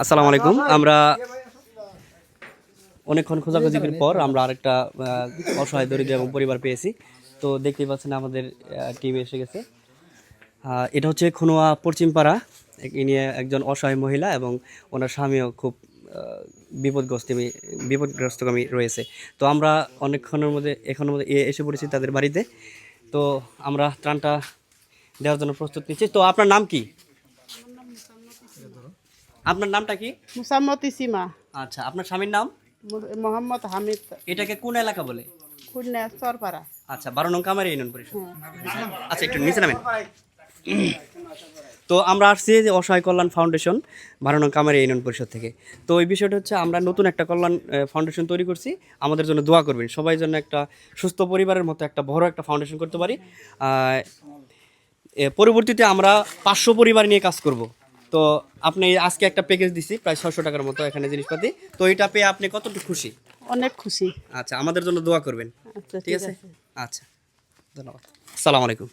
আসসালামু আলাইকুম। আমরা অনেকক্ষণ খোঁজাখুঁজির পর আমরা আরেকটা অসহায় দরিদ্র এবং পরিবার পেয়েছি। তো দেখতেই পাচ্ছেন আমাদের টিম এসে গেছে। এটা হচ্ছে খুনোয়া পশ্চিমপাড়া। ইনি একজন অসহায় মহিলা এবং ওনার স্বামীও খুব আহ, বিপদগ্রস্ত বিপদগ্রস্তগামী রয়েছে। তো আমরা অনেকক্ষণের মধ্যে এখনের মধ্যে এসে পড়েছি তাদের বাড়িতে। তো আমরা ত্রাণটা দেওয়ার জন্য প্রস্তুত নিচ্ছি। তো আপনার নাম কি? আপনার নামটা কি? মুসাম্মতি সীমা আচ্ছা আপনার স্বামীর নাম? মোহাম্মদ হামিদ। এটাকে কোন এলাকা বলে? খুলনা সরপাড়া আচ্ছা বারো নং কামারি ইউনিয়ন পরিষদ। আচ্ছা একটু নিচে নামেন। তো আমরা আসছি যে অসহায় কল্যাণ ফাউন্ডেশন বারো নং কামারি ইউনিয়ন পরিষদ থেকে। তো এই বিষয়টা হচ্ছে আমরা নতুন একটা কল্যাণ ফাউন্ডেশন তৈরি করছি। আমাদের জন্য দোয়া করবেন। সবাই জন্য একটা সুস্থ পরিবারের মতো একটা বড় একটা ফাউন্ডেশন করতে পারি। পরবর্তীতে আমরা পাঁচশো পরিবার নিয়ে কাজ করব। তো আপনি আজকে একটা প্যাকেজ দিছি প্রায় ছশো টাকার মতো এখানে জিনিসপাতি। তো এটা পেয়ে আপনি কতটুকু খুশি? অনেক খুশি। আচ্ছা আমাদের জন্য দোয়া করবেন। আচ্ছা ঠিক আছে। আচ্ছা ধন্যবাদ। আসসালামু আলাইকুম।